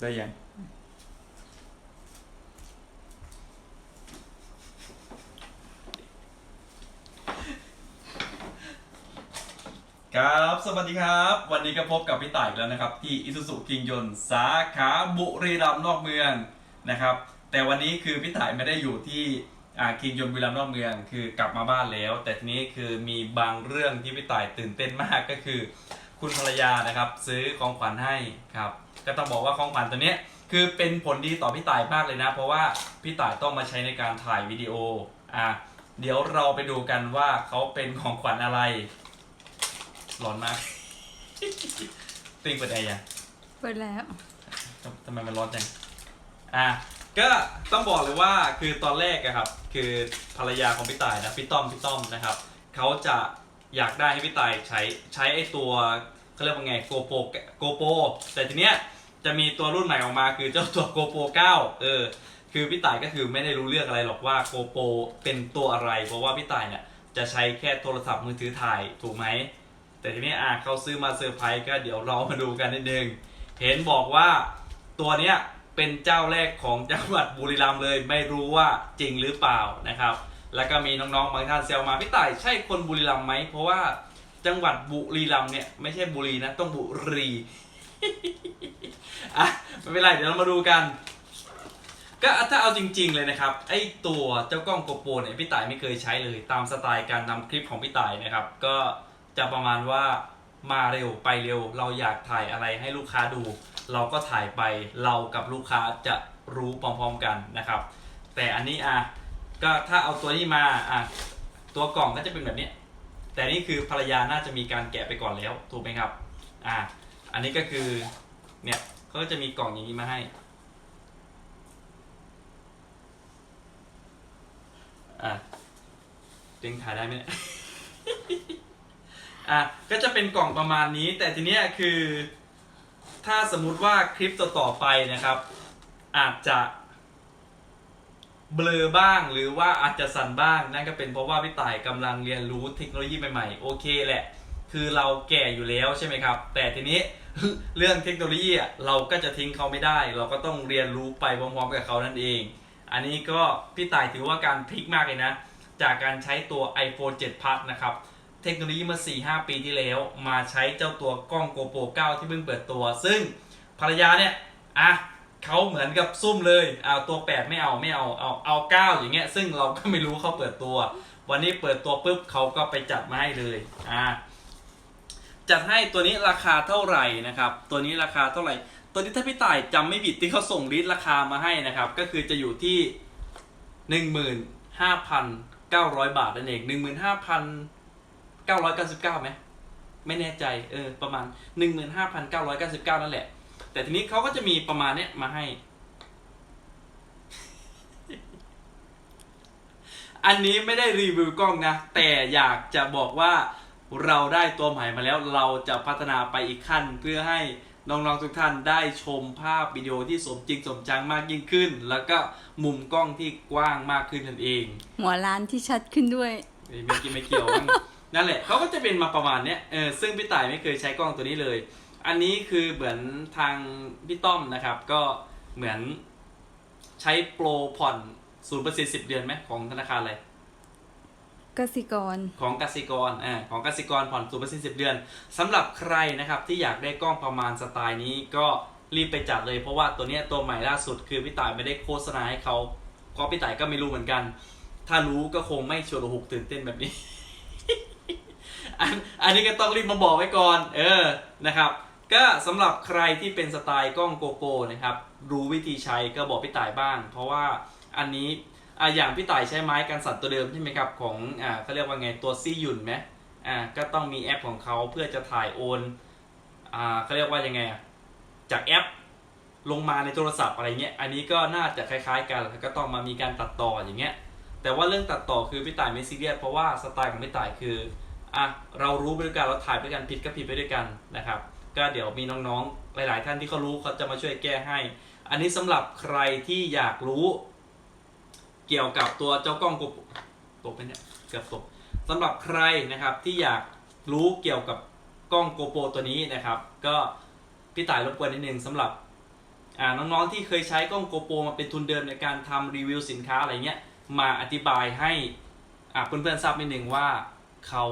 ได้ยังครับ สวัสดีครับ วันนี้ก็พบกับพี่ต่ายอีกแล้วนะครับ ที่อิสุสุกิงยนสาขาบุรีรัมย์นอกเมืองนะครับ แต่วันนี้คือพี่ต่ายไม่ได้อยู่ที่อ่ากิงยนบุรีรัมย์นอกเมือง คือกลับมาบ้านแล้ว แต่ทีนี้คือมีบางเรื่องที่พี่ต่ายตื่นเต้นมากก็คือ คุณภรรยานะครับ ซื้อของขวัญให้ครับ ก็ต้องบอกว่าของขวัญตัวเนี้ยคือเป็นผลดีต่อพี่ต่ายมากเลยนะ เพราะว่าพี่ต่ายต้องมาใช้ในการถ่ายวิดีโออะเดี๋ยวเราไปดูกันว่าเขาเป็นของขวัญอะไรร้อนมาก ติ้งเปิดแอร์ยังเปิดแล้วทำทำไมมันร้อนจังอะก็ต้องบอกเลยว่าคือตอนแรกอะครับ คือภรรยาของพี่ต่ายนะพี่ต้อมพี่ต้อมนะครับเขาจะ อยากได้ให้พี่ตายใช้ใช้ไอ้ตัวเขาเรียกว่าไงโกโปโกโปแต่ทีเนี้ยจะมีตัวรุ่นใหม่ออกมาคือเจ้าตัวโกโป9เออคือพี่ต่ายก็คือไม่ได้รู้เรื่องอะไรหรอกว่าโกโปเป็นตัวอะไร เพราะว่าพี่ต่ายเนี่ยจะใช้แค่โทรศัพท์มือถือถ่ายถูกไหม แต่ทีนี้อะเขาซื้อมาเซอร์ไพรส์ก็เดี๋ยวเรามาดูกันนิดนึง เห็นบอกว่าตัวเนี้ยเป็นเจ้าแรกของจังหวัดบุรีรัมย์เลย ไม่รู้ว่าจริงหรือเปล่านะครับ แล้วก็มีน้องๆบางท่านเซลมาพี่ต่ายใช่คนบุรีรัมย์ไหมเพราะว่าจังหวัดบุรีรัมย์เนี่ยไม่ใช่บุรีนะต้องบุรีอะไม่เป็นไรเดี๋ยวเรามาดูกัน ก็ถ้าเอาจริง ๆเลยนะครับไอ้ตัวเจ้ากล้องโกโปรเนี่ยพี่ต่ายไม่เคยใช้เลยตามสไตล์การนำคลิปของพี่ต่ายนะครับ ก็จะประมาณว่ามาเร็วไปเร็ว เราอยากถ่ายอะไรให้ลูกค้าดู เราก็ถ่ายไปเรากับลูกค้าจะรู้พร้อมๆกันนะครับ แต่อันนี้อะ ก็ถ้าเอาตัวนี้มาอะตัวกล่องก็จะเป็นแบบนี้ แต่นี่คือภรรยาน่าจะมีการแกะไปก่อนแล้วถูกไหมครับอะอันนี้ก็คือเนี่ยเขาก็จะมีกล่องอย่างนี้มาให้อะเต็งถ่ายได้ไหมเนี่ยอะก็จะเป็นกล่องประมาณนี้ แต่ทีเนี้ยคือ ถ้าสมมุติว่าคลิปต่อๆไปนะครับ อาจจะ เบลอบ้างหรือว่าอาจจะสั่นบ้าง นั่นก็เป็นเพราะว่าพี่ต่ายกำลังเรียนรู้เทคโนโลยีใหม่ๆ โอเคแหละ คือเราแก่อยู่แล้วใช่ไหมครับ แต่ทีนี้เรื่องเทคโนโลยีเราก็จะทิ้งเขาไม่ได้ เราก็ต้องเรียนรู้ไปพร้อมๆกับเขานั่นเอง อันนี้ก็พี่ต่ายถือว่าการพลิกมากเลยนะ จากการใช้ตัว iPhone 7 Plus นะครับเทคโนโลยีเมื่อ 4-5 ปีที่แล้ว มาใช้เจ้าตัวกล้อง GoPro 9 ที่เพิ่งเปิดตัว ซึ่งภรรยาเนี่ยอะ เขาเหมือนกับซุ่มเลยเอาตัว 8 ไม่เอาไม่เอาเอาเอา9อย่างเงี้ยซึ่งเราก็ไม่รู้เขาเปิดตัว วันนี้เปิดตัวปุ๊บเขาก็ไปจัดมาให้เลยอะจัดให้ตัวนี้ราคาเท่าไหร่นะครับ ตัวนี้ราคาเท่าไหร่ ตัวนี้ถ้าพี่ต่ายจำไม่ผิดที่เขาส่งลิสต์ราคามาให้นะครับ ก็คือจะอยู่ที่หนึ่งหมื่นห้าพันเก้าร้อยบาทนั่นเองหนึ่งหมื่นห้าพันเก้าร้อยเก้าสิบเก้าไหมไม่แน่ใจเออประมาณหนึ่งหมื่นห้าพันเก้าร้อยเก้าสิบเก้านั่นแหละ แต่ทีนี้เขาก็จะมีประมาณเนี้ยมาให้ อันนี้ไม่ได้รีวิวกล้องนะ แต่อยากจะบอกว่าเราได้ตัวใหม่มาแล้วเราจะพัฒนาไปอีกขั้น เพื่อให้น้องๆทุกท่านได้ชมภาพวิดีโอที่สมจริงสมจังมากยิ่งขึ้น แล้วก็มุมกล้องที่กว้างมากขึ้นนั่นเองหัวร้านที่ชัดขึ้นด้วยไม่กินไม่เกี่ยวมั้งนั่นแหละเขาก็จะเป็นมาประมาณเนี้ยเออซึ่งพี่ต่ายไม่เคยใช้กล้องตัวนี้เลย อันนี้คือเหมือนทางพี่ต้อมนะครับ ก็เหมือนใช้โปรผ่อนศูนย์เปอร์เซ็นต์สิบเดือนไหมของธนาคารอะไรกสิกร ของกสิกรอ่าของกสิกรผ่อนศูนย์เปอร์เซ็นต์สิบเดือนสำหรับใครนะครับที่อยากได้กล้องประมาณสไตล์นี้ก็รีบไปจัดเลยเพราะว่าตัวเนี้ยตัวใหม่ล่าสุดคือพี่ต่ายไม่ได้โฆษณาให้เขาเพราะพี่ต่ายก็ไม่รู้เหมือนกัน ถ้ารู้ก็คงไม่ชวนหกตื่นเต้นแบบนี้อันอันนี้ก็ต้องรีบมาบอกไว้ก่อน เออ นะครับ ก็สำหรับใครที่เป็นสไตล์กล้องโกโปนะครับรู้วิธีใช้ก็บอกพี่ต่ายบ้าง เพราะว่าอันนี้อ่าอย่างพี่ต่ายใช้ไม้กันสั่นตัวเดิมใช่ไหมครับของอ่าเขาเรียกว่าไงตัวซี่หยุ่นไหมอ่าก็ต้องมีแอปของเขาเพื่อจะถ่ายโอนอ่าเขาเรียกว่ายังไงอะจากแอปลงมาในโทรศัพท์อะไรเงี้ยอันนี้ก็น่าจะคล้ายๆกันแล้วก็ต้องมามีการตัดต่ออย่างเงี้ยแต่ว่าเรื่องตัดต่อคือพี่ต่ายไม่ซีเรียสเพราะว่าสไตล์ของพี่ต่ายคืออะเรารู้ไปด้วยกันเราถ่ายไปด้วยกันผิดก็ผิดไปด้วยกันนะครับ ก็เดี๋ยวมีน้องๆ หลาย ๆ ท่านที่เขารู้เขาจะมาช่วยแก้ให้ อันนี้สำหรับใครที่อยากรู้ เกี่ยวกับตัวเจ้ากล้องกบตกไปเนี่ยเกือบตกสำหรับใครนะครับที่อยากรู้เกี่ยวกับกล้องโกโปรตัวนี้นะครับ ก็พี่ต่ายรบกวนนิดนึงสำหรับน้องๆที่เคยใช้กล้องโกโปรมาเป็นทุนเดิมในการทำรีวิวสินค้าอะไรเงี้ยมาอธิบายให้เพื่อนๆทราบนิดนึงว่าเขา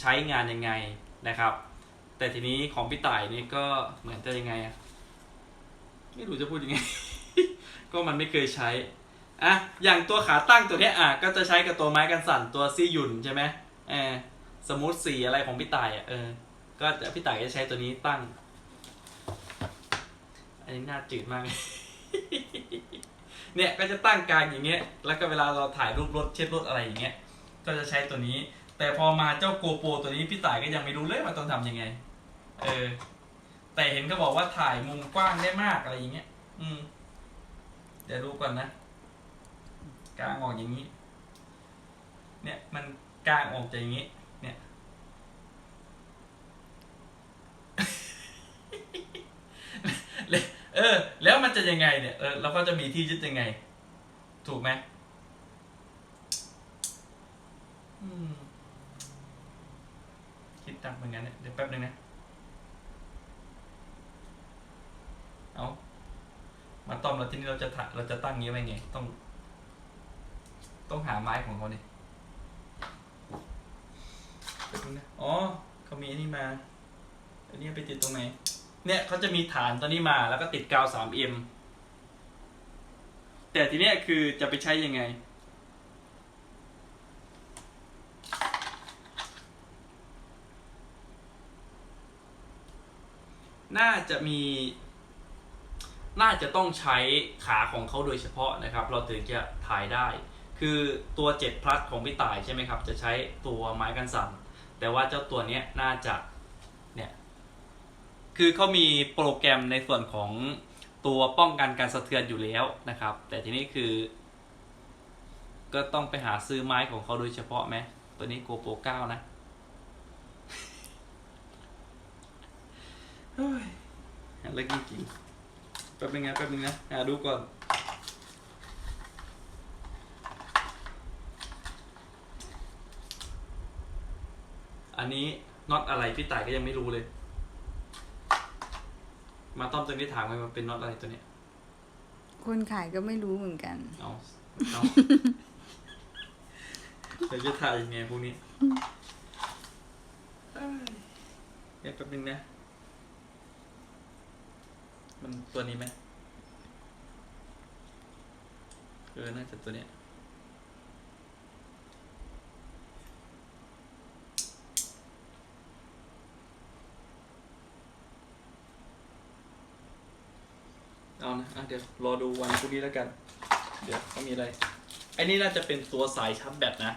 ใช้งานยังไงนะครับ แต่ทีนี้ของพี่ต่ายนี่ก็เหมือนจะยังไงอะไม่รู้จะพูดยังไง ก็มันไม่เคยใช้อะอย่างตัวขาตั้งตัวเนี้ยอะก็จะใช้กับตัวไม้กันสั่นตัวซี่หยุ่นใช่ไหมเออสมูทสีอะไรของพี่ต่ายอะเออก็จะพี่ต่ายจะใช้ตัวนี้ตั้ง อันนี้น่าจืดมากเนี่ยก็จะตั้งกลางอย่างเงี้ย แล้วก็เวลาเราถ่ายรูปรถเช็ดรถอะไรอย่างเงี้ย ก็จะใช้ตัวนี้ แต่พอมาเจ้าโกโปรตัวนี้พี่ต่ายก็ยังไม่รู้เลยว่าต้องทำยังไง เออ แต่เห็นเขาบอกว่าถ่ายมุมกว้างได้มากอะไรอย่างเงี้ย อืม เดี๋ยวดูก่อนนะ กลางออกอย่างนี้ เนี่ย มันกลางออกจากอย่างนี้ เนี่ย เออ แล้วมันจะยังไงเนี่ย เออเราก็จะมีที่ยึดยังไง ถูกไหมคิดตักเหมือนกันเนี่ยเดี๋ยวแป๊บนึงนะ เอามาต้อมแล้ว ทีนี่เราจะเราจะตั้งงี้ไว้ไง ต้อง ต้องหาไม้ของเขาเนี่ยแป๊บนึงนะอ๋อเขามีอันนี้มาอันนี้ไปติดตรงไหน เนี่ยเขาจะมีฐานตัวนี้มาแล้วก็ติดกาว 3M แต่ทีเนี้ยคือจะไปใช้ยังไง น่าจะมี น่าจะต้องใช้ขาของเขาโดยเฉพาะนะครับ เราถึงจะถ่ายได้ คือตัว 7 พลัสของพี่ต่ายใช่ไหมครับ จะใช้ตัวไม้กันสั่นแต่ว่าเจ้าตัวนี้น่าจะเนี่ยคือเขามีโปรแกรมในส่วนของตัวป้องกันการสะเทือนอยู่แล้วนะครับ แต่ทีนี้คือ ก็ต้องไปหาซื้อไม้ของเขาโดยเฉพาะไหมตัวนี้ GoPro 9นะเฮ้ยหาเล็กจริงๆ แป๊บนึงนะแป๊บนึงนะหาดูก่อน อันนี้น็อตอะไรพี่ต่ายก็ยังไม่รู้เลย มาต้อมตัวนี้ถามไว้มันเป็นน็อตอะไรตัวเนี้ยคนขายก็ไม่รู้เหมือนกัน เอาเอาเดี๋ยวจะถ่ายยังไงพวกนี้เอ้ยเดี๋ยวแป๊บนึงนะ มันตัวนี้ไหมเออน่าจะตัวเนี้ยเอานะอะเดี๋ยวรอดูวันพรุ่งนี้แล้วกัน เดี๋ยวเขามีอะไร อันนี้น่าจะเป็นตัวสายชาร์จแบตนะ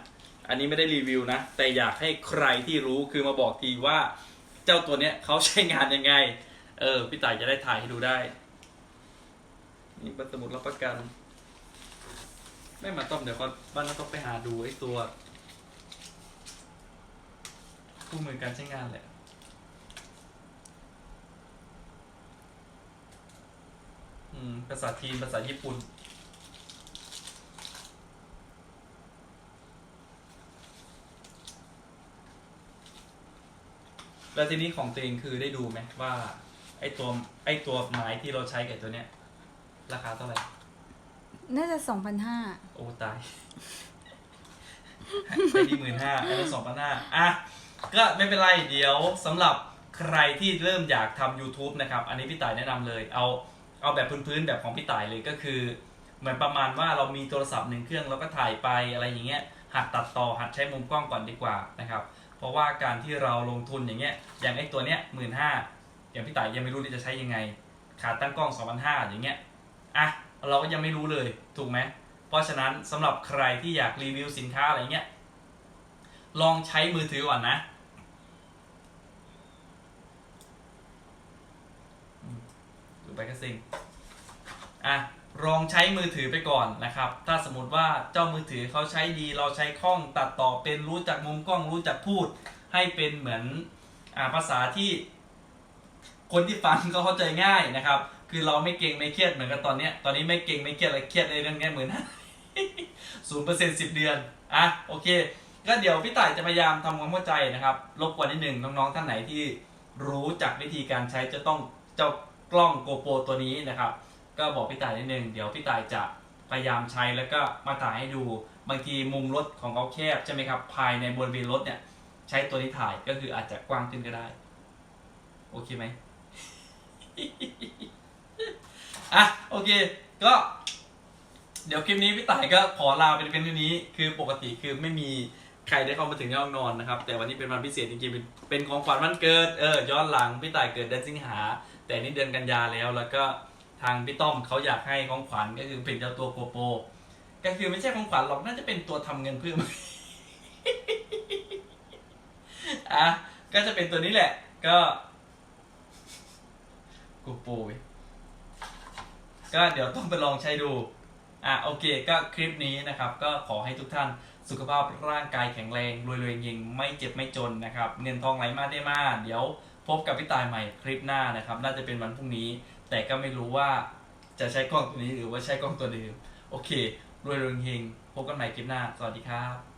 อันนี้ไม่ได้รีวิวนะ แต่อยากให้ใครที่รู้คือมาบอกทีว่า เจ้าตัวเนี้ยเขาใช้งานยังไง เออ พี่ต่ายจะได้ถ่ายให้ดูได้ นี่เป็นสมุดรับประกัน ไม่มาต้มเดี๋ยวเขาบ้านเราต้องไปหาดูไอ้ตัวคู่มือการใช้งานแหละอืมภาษาจีนภาษาญี่ปุ่นแล้วทีนี้ของตัวเองคือได้ดูไหมว่า ไอตัวไอตัวไม้ที่เราใช้กับตัวเนี้ย ราคาเท่าไหร่ น่าจะสองพันห้าโอ้ตาย ไปที่หมื่นห้าอันนี้สองพันห้าอะ ก็ไม่เป็นไร เดี๋ยวสำหรับใครที่เริ่มอยากทำ YouTube นะครับ อันนี้พี่ต่ายแนะนำเลย เอาเอาแบบพื้นๆแบบของพี่ต่ายเลยก็คือ เหมือนประมาณว่าเรามีโทรศัพท์หนึ่งเครื่องแล้วก็ถ่ายไปอะไรอย่างเงี้ย หัดตัดต่อหัดใช้มุมกล้องก่อนดีกว่านะครับ เพราะว่าการที่เราลงทุนอย่างเงี้ย อย่างไอ้ตัวเนี้ยหมื่นห้า อย่างพี่ต่ายยังไม่รู้เลยจะใช้ยังไง ขาตั้งกล้องสองพันห้าอย่างเงี้ยอะเราก็ยังไม่รู้เลยถูกไหมเพราะฉะนั้นสำหรับใครที่อยากรีวิวสินค้าอะไรเงี้ยลองใช้มือถือก่อนนะดูไปก็ซิงอะลองใช้มือถือไปก่อนนะครับ ถ้าสมมติว่าเจ้ามือถือเขาใช้ดีเราใช้คล่องตัดต่อเป็นรู้จักมุมกล้องรู้จักพูด ให้เป็นเหมือนอาภาษาที่ คนที่ฟังก็เข้าใจง่ายนะครับ คือเราไม่เก่งไม่เครียดเหมือนกับตอนเนี้ยตอนนี้ไม่เก่งไม่เครียดอะไรเครียดในเรื่องนี้เหมือนศูนย์เปอร์เซ็นต์สิบเดือนอะโอเค ก็เดี๋ยวพี่ต่ายจะพยายามทำความเข้าใจนะครับรบกวนนิดหนึ่งน้องๆท่านไหนที่รู้จักวิธีการใช้จะต้องเจ้ากล้องโกโปรตัวนี้นะครับ ก็บอกพี่ต่ายนิดนึงเดี๋ยวพี่ต่ายจะพยายามใช้แล้วก็มาถ่ายให้ดูบางทีมุมรถของเขาแคบใช่ไหมครับภายในบริเวณรถเนี่ยใช้ตัวนี้ถ่ายก็คืออาจจะกว้างขึ้นก็ได้ โอเคไหม อะโอเค ก็ เดี๋ยวคลิปนี้พี่ต่ายก็ขอลาเป็นเป็นเท่นี้ คือปกติคือไม่มีใครได้เข้ามาถึงห้องนอนนะครับ แต่วันนี้เป็นวันพิเศษจริงๆเป็นเป็นของขวัญวันเกิด เออย้อนหลังพี่ต่ายเกิดเดือนสิงหา แต่นี่เดือนกันยาแล้ว แล้วก็ทางพี่ต้อมเขาอยากให้ของขวัญก็คือเป็นเจ้าตัวโกโปก็คือไม่ใช่ของขวัญหรอกน่าจะเป็นตัวทำเงินเพิ่มอะก็จะเป็นตัวนี้แหละ ก็ กโปรเว้ยก็เดี๋ยวต้องไปลองใช้ดู อะโอเคก็คลิปนี้นะครับ ก็ขอให้ทุกท่านสุขภาพร่างกายแข็งแรงรวยรวยเงงไม่เจ็บไม่จนนะครับ เงินทองไหลมาได้มาเดี๋ยวพบกับพี่ตายใหม่คลิปหน้านะครับ น่าจะเป็นวันพรุ่งนี้ แต่ก็ไม่รู้ว่าจะใช้กล้องตัวนี้หรือว่าใช้กล้องตัวเดิมโอเครวยรวยเงงพบกันใหม่คลิปหน้า สวัสดีครับ